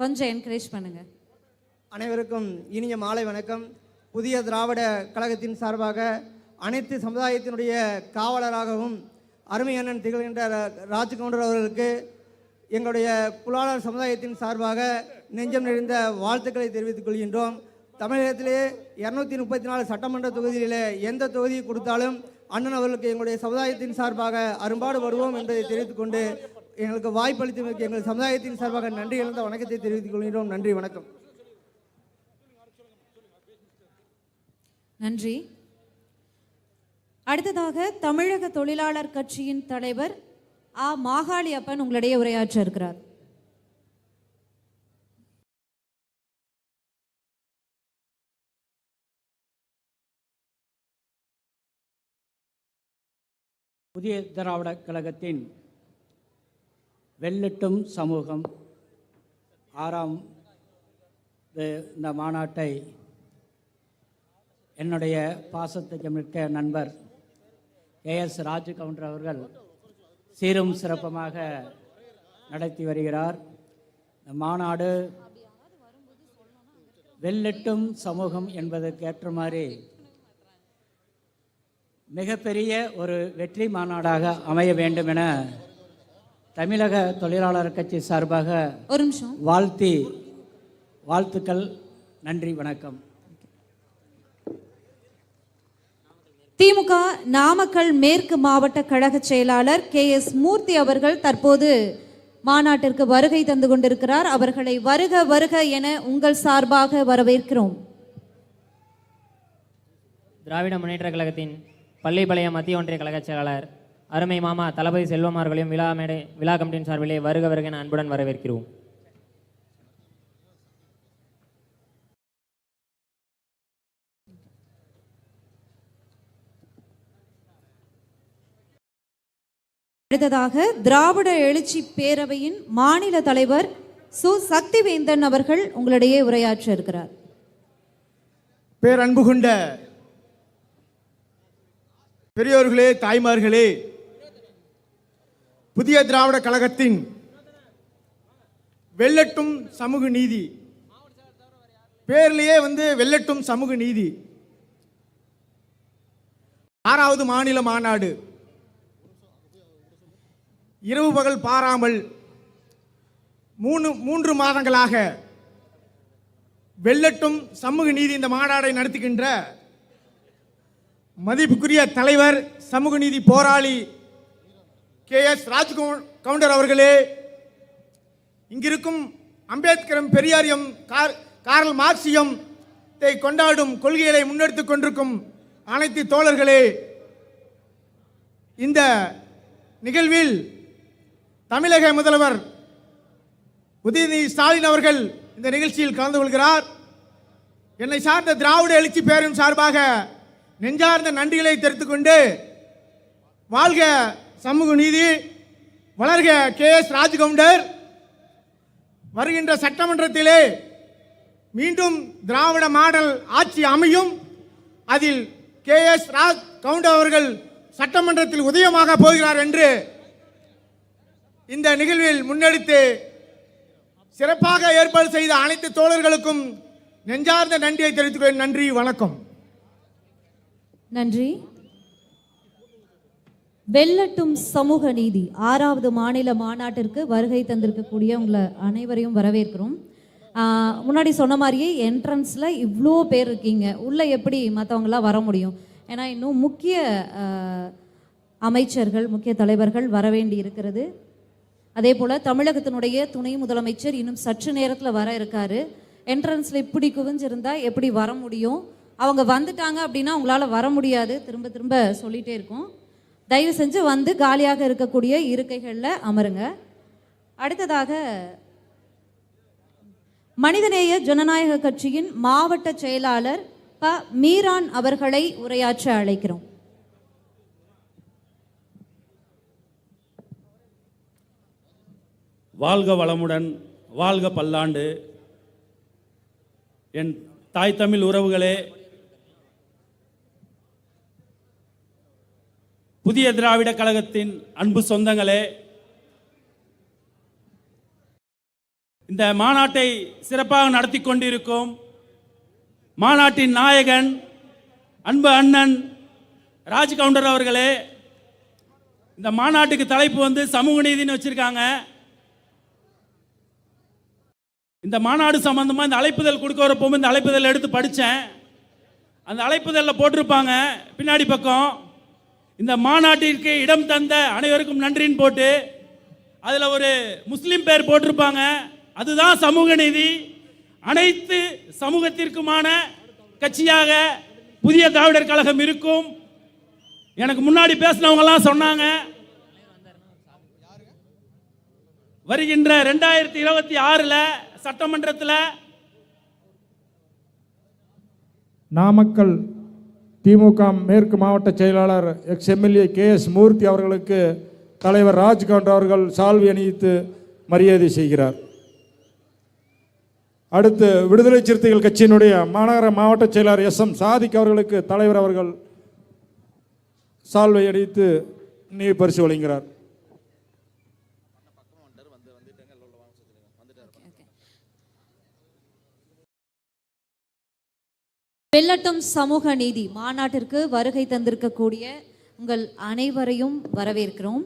கொஞ்சம் என்கரேஜ் பண்ணுங்க. அனைவருக்கும் இனிய மாலை வணக்கம். புதிய திராவிட கழகத்தின் சார்பாக அனைத்து சமுதாயத்தினுடைய காவலராகவும் அருமை அண்ணன் திகழ்கின்ற ராஜ்கவுண்டர் அவர்களுக்கு எங்களுடைய புலாளர் சமுதாயத்தின் சார்பாக நெஞ்சம் நிறைந்த வாழ்த்துக்களை தெரிவித்துக் கொள்கின்றோம். தமிழகத்திலே இரநூத்தி முப்பத்தி நாலு சட்டமன்ற தொகுதியிலே எந்த தொகுதியை கொடுத்தாலும் அண்ணன் அவர்களுக்கு எங்களுடைய சமுதாயத்தின் சார்பாக அரும்பாடுபடுவோம் என்பதை தெரிவித்துக் கொண்டு எங்களுக்கு வாய்ப்பளித்தமைக்கு எங்கள் சமுதாயத்தின் சார்பாக நன்றி இழந்த வணக்கத்தை தெரிவித்துக் கொள்கிறோம் நன்றி வணக்கம். நன்றி. அடுத்ததாக தமிழக தொழிலாளர் கட்சியின் தலைவர் ஆ. மாகாளியப்பன் உங்களிடையே உரையாற்ற இருக்கிறார். புதிய திராவிட கழகத்தின் வெள்ளட்டும் சமூகம் ஆறாம் இது- இந்த மாநாட்டை என்னுடைய பாசத்துக்கு மிக்க நண்பர் ஏஎஸ் ராஜு கவுண்டர் அவர்கள் சீரும் சிறப்பமாக நடத்தி வருகிறார். இந்த மாநாடு வெள்ளட்டும் சமூகம் என்பதற்கு ஏற்ற மாதிரி மிகப்பெரிய ஒரு வெற்றி மாநாடாக அமைய வேண்டும் என தமிழக தொழிலாளர் கட்சி சார்பாக ஒரு நிமிஷம். வாழ்த்தி வாழ்த்துக்கள் நன்றி வணக்கம். திமுக நாமக்கல் மேற்கு மாவட்ட கழக செயலாளர் கே எஸ் மூர்த்தி அவர்கள் தற்போது மாநாட்டிற்கு வருகை தந்து கொண்டிருக்கிறார். அவர்களை வருக வருக என உங்கள் சார்பாக வரவேற்கிறோம். திராவிட முன்னேற்ற கழகத்தின் பள்ளிப்பாளையம் மத்திய ஒன்றிய கழகச் செயலாளர் அருமை மாமா தளபதி செல்வமார்களையும் விழா மேடை விழா கமிட்டியின் சார்பிலே வருக வருக என அன்புடன் வரவேற்கிறோம். அடுத்ததாக திராவிட எழுச்சி பேரவையின் மாநில தலைவர் சு. சக்திவேந்தன் அவர்கள் உங்களிடையே உரையாற்ற இருக்கிறார். பேரன்பு கொண்ட பெரியோர்களே தாய்மார்களே புதிய திராவிட கழகத்தின் வெள்ளட்டும் சமூக நீதி. பேர்லேயே வந்து வெள்ளட்டும் சமூக நீதி. ஆறாவது மாநில மாநாடு. இரவு பகல் பாராமல் மூணு மூன்று மாதங்களாக வெள்ளட்டும் சமூக நீதி இந்த மாநாடை நடத்துகின்ற மதிப்புக்குரிய தலைவர் சமூக நீதி போராளி கே எஸ் கவுண்டர் அவர்களே இங்கிருக்கும் அம்பேத்கரும் பெரியாரியம் கார் கார்ல் மார்க்சியம் தை கொண்டாடும் கொள்கைகளை முன்னெடுத்துக் கொண்டிருக்கும் அனைத்து தோழர்களே இந்த நிகழ்வில் தமிழக முதல்வர் உதயநிதி ஸ்டாலின் அவர்கள் இந்த நிகழ்ச்சியில் கலந்து கொள்கிறார். என்னை சார்ந்த திராவிட எழுச்சி பேரின் சார்பாக நெஞ்சார்ந்த நன்றிகளை தெரிவித்துக் கொண்டு வாழ்க சமூக நீதி வளர்க கே எஸ் ராஜ்கவுண்டர். வருகின்ற சட்டமன்றத்திலே மீண்டும் திராவிட மாடல் ஆட்சி அமையும். அதில் கே எஸ் ராஜ் கவுண்டர் அவர்கள் சட்டமன்றத்தில் உதயமாக போகிறார் என்று இந்த நிகழ்வில் முன்னெடுத்து சிறப்பாக ஏற்பாடு செய்த அனைத்து தோழர்களுக்கும் நெஞ்சார்ந்த நன்றியை தெரிவித்துக் கொள்கிறேன். நன்றி வணக்கம். நன்றி. வெல்லட்டும் சமூக நீதி. ஆறாவது மாநில மாநாட்டிற்கு வருகை தந்திருக்கக்கூடிய உங்களை அனைவரையும் வரவேற்கிறோம். முன்னாடி சொன்ன மாதிரியே என்ட்ரன்ஸில் இவ்வளோ பேர் இருக்கீங்க. உள்ளே எப்படி மற்றவங்களாம் வர முடியும்? ஏன்னா இன்னும் முக்கிய அமைச்சர்கள் முக்கிய தலைவர்கள் வரவேண்டி இருக்கிறது. அதே போல் தமிழகத்தினுடைய துணை முதலமைச்சர் இன்னும் சற்று நேரத்தில் வர இருக்காரு. என்ட்ரன்ஸில் இப்படி குவிஞ்சிருந்தால் எப்படி வர முடியும்? அவங்க வந்துட்டாங்க அப்படின்னா உங்களால் வர முடியாது. திரும்ப திரும்ப சொல்லிகிட்டே இருக்கோம். தயவு செஞ்சு வந்து காலியாக இருக்கக்கூடிய இருக்கைகளில் அமருங்க. அடுத்ததாக மனிதநேய ஜனநாயக கட்சியின் மாவட்ட செயலாளர் ப. மீரான் அவர்களை உரையாற்ற அழைக்கிறோம். வாழ்க வளமுடன் வாழ்க பல்லாண்டு. என் தாய் தமிழ் உறவுகளே புதிய திராவிட கழகத்தின் அன்பு சொந்தங்களே இந்த மாநாட்டை சிறப்பாக நடத்தி கொண்டிருக்கும் மாநாட்டின் நாயகன் அன்பு அண்ணன் ராஜ் கவுண்டர் அவர்களே இந்த மாநாட்டுக்கு தலைப்பு வந்து சமூக நீதினு வச்சிருக்காங்க. இந்த மாநாடு சம்பந்தமா இந்த அழைப்புதல் கொடுக்க வரப்போ இந்த அழைப்புதல் எடுத்து படித்தேன் அந்த அழைப்புதலில் போட்டிருப்பாங்க பின்னாடி பக்கம். இந்த மாநாட்டிற்கு இடம் தந்த அனைவருக்கும் நன்றின்னு போட்டு அதில் ஒரு முஸ்லீம் பேர் போட்டிருப்பாங்க. அதுதான் சமூக நீதி. அனைத்து சமூகத்திற்குமான கட்சியாக புதிய திராவிடர் கழகம் இருக்கும். எனக்கு முன்னாடி பேசினவங்கலாம் சொன்னாங்க. வருகின்ற ரெண்டாயிரத்தி இருபத்தி ஆறில் சட்டமன்றத்தில் நாமக்கல் திமுக மேற்கு மாவட்ட செயலாளர் ex MLA K S Murthy அவர்களுக்கு தலைவர் ராஜ்காந்த் அவர்கள் சால்வி அணிவித்து மரியாதை செய்கிறார். அடுத்து விடுதலை சிறுத்தைகள் கட்சியினுடைய மாநகர மாவட்ட செயலாளர் எஸ் எம் சாதிக் அவர்களுக்கு தலைவர் அவர்கள் சால்வை அணிவித்து நீ பரிசு வழங்குகிறார். வெள்ளட்டும் சமூக நீதி மாநாட்டிற்கு வருகை தந்திருக்கக்கூடிய உங்கள் அனைவரையும் வரவேற்கிறோம்.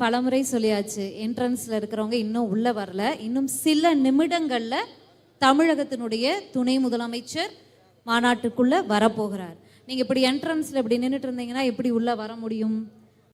பலமுறை சொல்லியாச்சு என்ட்ரன்ஸில் இருக்கிறவங்க இன்னும் உள்ளே வரல. இன்னும் சில நிமிடங்களில் தமிழகத்தினுடைய துணை முதலமைச்சர் மாநாட்டுக்குள்ளே வரப்போகிறார். நீங்கள் இப்படி என்ட்ரன்ஸில் இப்படி நின்றுட்டு இருந்தீங்கன்னா எப்படி உள்ளே வர முடியும்?